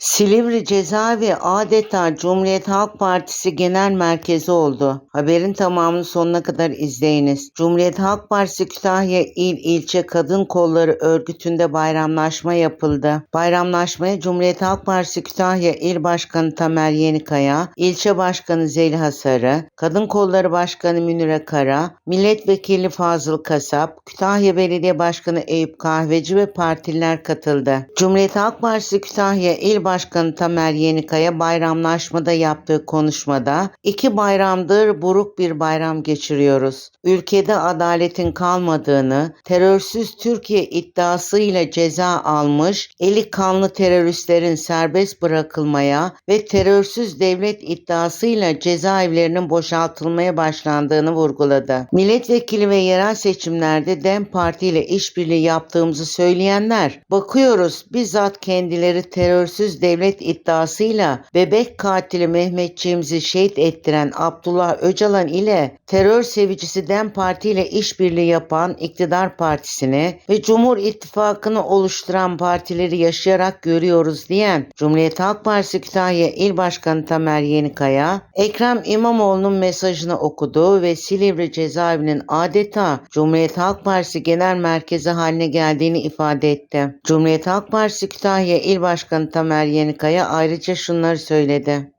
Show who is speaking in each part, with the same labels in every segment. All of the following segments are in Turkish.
Speaker 1: Silivri Cezaevi adeta Cumhuriyet Halk Partisi Genel Merkezi oldu. Haberin tamamını sonuna kadar izleyiniz. Cumhuriyet Halk Partisi Kütahya İl İlçe Kadın Kolları Örgütü'nde bayramlaşma yapıldı. Bayramlaşmaya Cumhuriyet Halk Partisi Kütahya İl Başkanı Tamer Yenikaya, İlçe Başkanı Zeliha Sarı, Kadın Kolları Başkanı Münire Kara, Milletvekili Fazıl Kasap, Kütahya Belediye Başkanı Eyüp Kahveci ve partililer katıldı. Cumhuriyet Halk Partisi Kütahya İl Başkanı Tamer Yenikaya bayramlaşmada yaptığı konuşmada iki bayramdır buruk bir bayram geçiriyoruz. Ülkede adaletin kalmadığını, terörsüz Türkiye iddiasıyla ceza almış, eli kanlı teröristlerin serbest bırakılmaya ve terörsüz devlet iddiasıyla cezaevlerinin boşaltılmaya başlandığını vurguladı. Milletvekili ve yerel seçimlerde DEM Parti ile işbirliği yaptığımızı söyleyenler, bakıyoruz bizzat kendileri terörsüz devlet iddiasıyla bebek katili Mehmetçiğimizi şehit ettiren Abdullah Öcalan ile terör sevicisi DEM Parti ile işbirliği yapan iktidar partisini ve Cumhur İttifakı'nı oluşturan partileri yaşayarak görüyoruz diyen Cumhuriyet Halk Partisi Kütahya İl Başkanı Tamer Yenikaya, Ekrem İmamoğlu'nun mesajını okudu ve Silivri cezaevinin adeta Cumhuriyet Halk Partisi Genel Merkezi haline geldiğini ifade etti. Cumhuriyet Halk Partisi Kütahya İl Başkanı Tamer Yenikaya ayrıca şunları söyledi.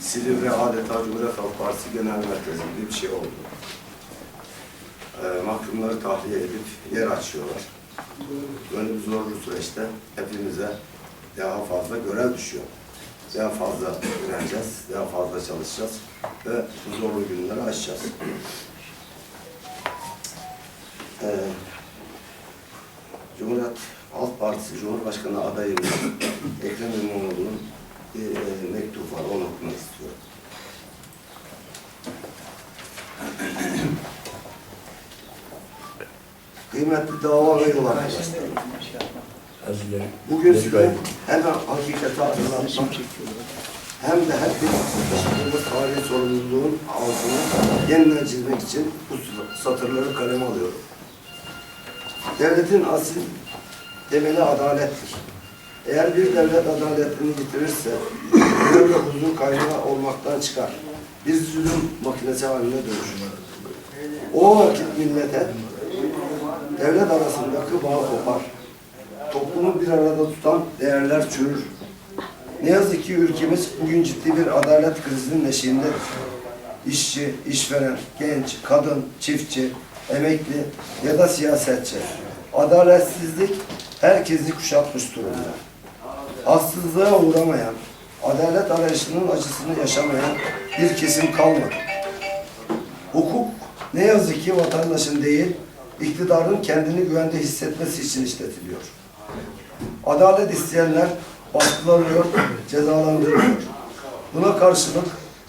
Speaker 2: Silivri adeta Cumhuriyet Halk Partisi Genel Merkezi bir şey oldu. Ee, mahkumları tahliye edip yer açıyorlar. Böyle bir zorlu süreçte hepimize daha fazla görev düşüyor. Daha fazla direneceğiz, daha fazla çalışacağız ve bu zorlu günleri aşacağız. Ee, Cumhuriyet Halk Partisi Cumhurbaşkanı adayımız Ekrem İmamoğlu'nun bir e, mektup var, onu okumak istiyorum. Kıymetli dava ve yol arkadaşlarım. Bugün size hem hakikati hatırlatmak hem de hep bir tarihi sorumluluğun altını yeniden çizmek için bu satırları kaleme alıyorum. Devletin asil temeli adalettir. Eğer bir devlet adaletini yitirirse, huzur ve huzur kaynağı olmaktan çıkar. Bir zulüm makinesi haline dönüşür. O vakit millete devlet arasındaki bağ kopar. Toplumu bir arada tutan değerler çürür. Ne yazık ki ülkemiz bugün ciddi bir adalet krizinin eşiğindedir. İşçi, işveren, genç, kadın, çiftçi, emekli ya da siyasetçi. Adaletsizlik herkesi kuşatmış durumda. Haksızlığa uğramayan, adalet arayışının acısını yaşamayan bir kesim kalmadı. Hukuk ne yazık ki vatandaşın değil, iktidarın kendini güvende hissetmesi için işletiliyor. Adalet isteyenler baskılanıyor, cezalandırılıyor. Buna karşılık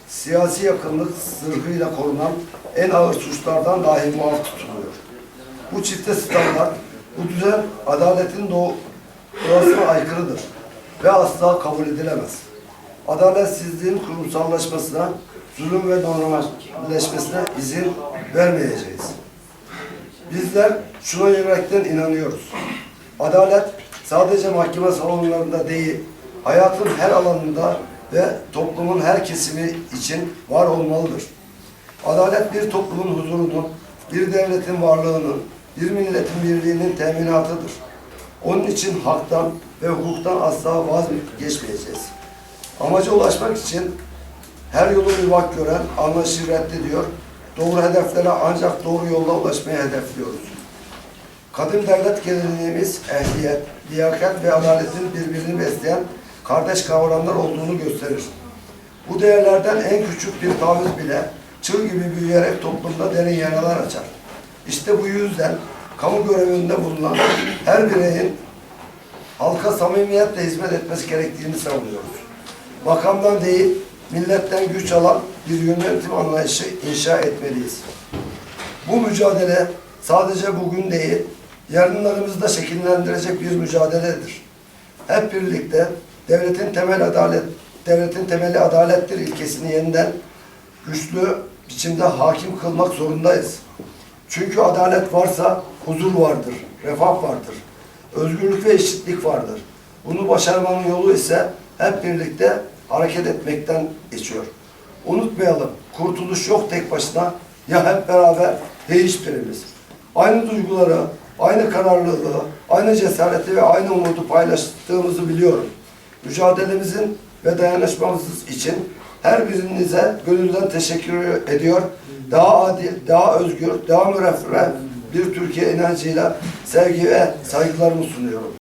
Speaker 2: siyasi yakınlık zırhıyla korunan en ağır suçlardan dahi muaf tutuluyor. Bu çifte standart, bu düzen adaletin doğ doğasına aykırıdır ve asla kabul edilemez. Adaletsizliğin kurumsallaşmasına, zulüm ve normalleşmesine izin vermeyeceğiz. Bizler şuna yürekten inanıyoruz. Adalet sadece mahkeme salonlarında değil, hayatın her alanında ve toplumun her kesimi için var olmalıdır. Adalet bir toplumun huzurunun, bir devletin varlığının, bir milletin birliğinin teminatıdır. Onun için haktan ve hukuktan asla vazgeçmeyeceğiz. Amaca ulaşmak için her yolu mübah gören anlayışı reddediyor. Doğru hedeflere ancak doğru yolda ulaşmaya hedefliyoruz. Kadim devlet geleneğimiz ehliyet, liyakat ve adaletin birbirini besleyen kardeş kavramlar olduğunu gösterir. Bu değerlerden en küçük bir taviz bile çığ gibi büyüyerek toplumda derin yaralar açar. İşte bu yüzden kamu görevinde bulunan her bireyin halka samimiyetle hizmet etmesi gerektiğini savunuyoruz. Makamdan değil, milletten güç alan bir yönetim anlayışı inşa etmeliyiz. Bu mücadele sadece bugün değil, yarınlarımızı da şekillendirecek bir mücadeledir. Hep birlikte devletin temel adalet, devletin temeli adalettir ilkesini yeniden güçlü biçimde hakim kılmak zorundayız. Çünkü adalet varsa huzur vardır, refah vardır, özgürlük ve eşitlik vardır. Bunu başarmanın yolu ise hep birlikte hareket etmekten geçiyor. Unutmayalım, kurtuluş yok tek başına, ya hep beraber ya hiçbirimiz. Aynı duyguları, aynı kararlılığı, aynı cesareti ve aynı umudu paylaştığımızı biliyorum. Mücadelemizin ve dayanışmamız için her birinize gönülden teşekkür ediyor. Daha adil, daha özgür, daha müreffeh bir Türkiye inancıyla sevgi ve saygılarımı sunuyorum.